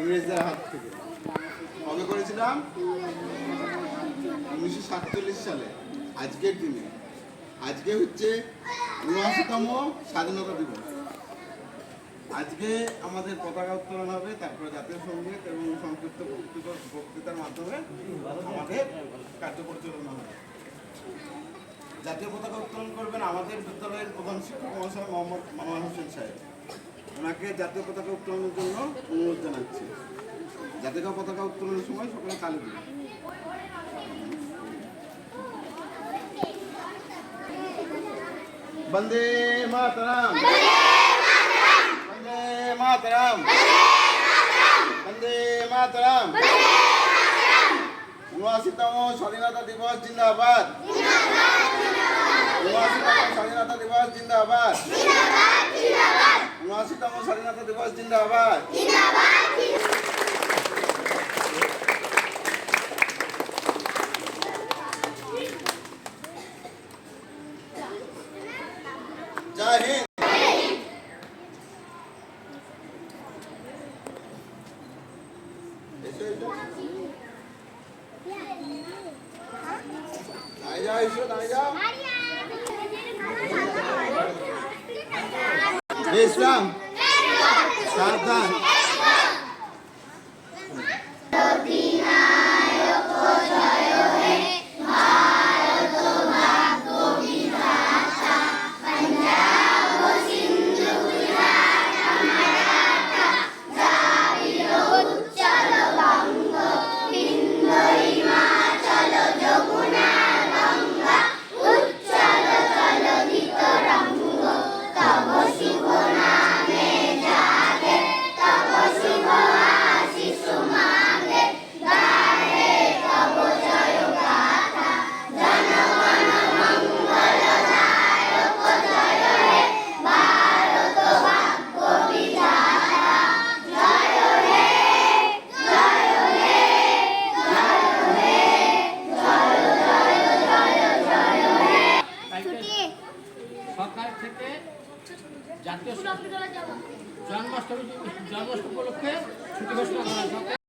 ইংরেজদের হাত থেকে। কবে করেছিলাম? উনিশশো সাতচল্লিশ সালে, আজকের দিনে। আজকে হচ্ছে উনআশিতম স্বাধীনতা দিবস। আজকে আমাদের পতাকা উত্তোলন হবে, তারপরে জাতীয় সংগীত এবং সংক্ষিপ্ত বক্তৃতা- বক্তৃতার মাধ্যমে আমাদের কার্য পরিচালনা হবে। জাতীয় পতাকা উত্তোলন করবেন আমাদের বিদ্যালয়ের প্রধান শিক্ষক মহাশয় মোহাম্মদ মামান হোসেন সাহেব। ওনাকে জাতীয় পতাকা উত্তোলনের জন্য অনুরোধ জানাচ্ছি। জাতীয় পতাকা উত্তোলনের সময় সকলে তালি দিন। বন্দে মাতরম বন্দে মাতরম। বন্দে মাতরম। উনআশিতম স্বাধীনতা দিবস জিন্দাবাদ। উনআশিতম স্বাধীনতা দিবস জিন্দাবাদ। উনআশিতম স্বাধীনতা দিবস জিন্দাবাদ। জয় হিন্দ। এসো এসো দাঁড়িয়ে যাও এসো দাঁড়িয়ে যাও বিশ্রাম সাবধান জাতীয় জন্মাষ্টমী জন্মাষ্টমী উপলক্ষে ছুটি ঘোষণা করা